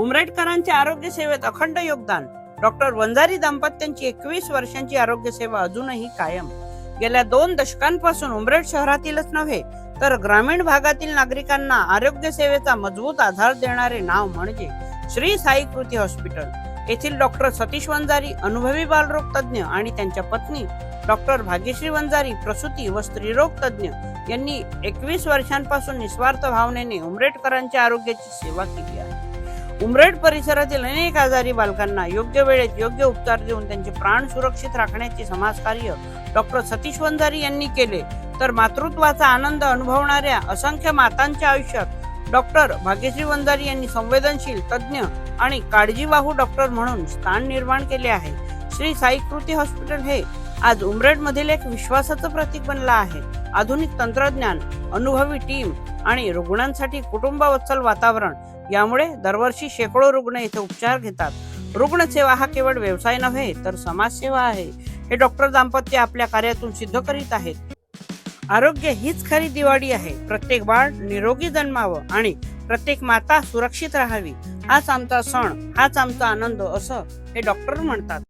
उमरेटकरांचे आरोग्य सेवेत अखंड योगदान. डॉक्टर वंजारी दाम्पत्यांची एकवीस वर्षांची आरोग्य सेवा अजूनही कायम. गेल्या दोन दशकांपासून उमरेड शहरातीलच नव्हे तर ग्रामीण भागातील नागरिकांना आरोग्य सेवेचा मजबूत आधार देणारे नाव म्हणजे श्री साई कृती हॉस्पिटल. येथील डॉक्टर सतीश वंजारी अनुभवी बालरोग तज्ज्ञ आणि त्यांच्या पत्नी डॉक्टर भाग्यश्री वंजारी प्रसूती व स्त्रीरोग तज्ज्ञ यांनी एकवीस वर्षांपासून निस्वार्थ भावनेने उमरेटकरांच्या आरोग्याची सेवा केली आहे. उमरेड परिसरातील अनेक आजारी बालकांना योग्य वेळेत योग्य उपचार देऊन त्यांचे प्राण सुरक्षित राखण्याचे समाजकार्य डॉक्टर सतीश वंजारी यांनी केले. तर मातृत्वाचा आनंद अनुभवणाऱ्या असंख्य मातांच्या आयुष्यात डॉक्टर भाग्यश्री वंजारी यांनी संवेदनशील तज्ज्ञ आणि काळजीवाहू डॉक्टर म्हणून स्थान निर्माण केले आहे. श्री साई कृती हॉस्पिटल हे आज उमरेडमधील एक विश्वासाचं प्रतीक बनलं आहे. आधुनिक तंत्रज्ञान अनुभवी टीम आणि रुग्णांसाठी कुटुंबवत्सल वातावरण यामुळे दरवर्षी शेकडो रुग्ण इथे उपचार घेतात. रुग्णसेवा हा केवळ व्यवसाय नव्हे तर समाजसेवा आहे. हे डॉक्टर दाम्पत्य आपल्या कार्यातून सिद्ध करीत आहेत. आरोग्य हीच खरी दिवाळी आहे. प्रत्येक बाळ निरोगी जन्मावं आणि प्रत्येक माता सुरक्षित राहावी. हाच आमचा सण हाच आमचा आनंद असं हे डॉक्टर म्हणतात.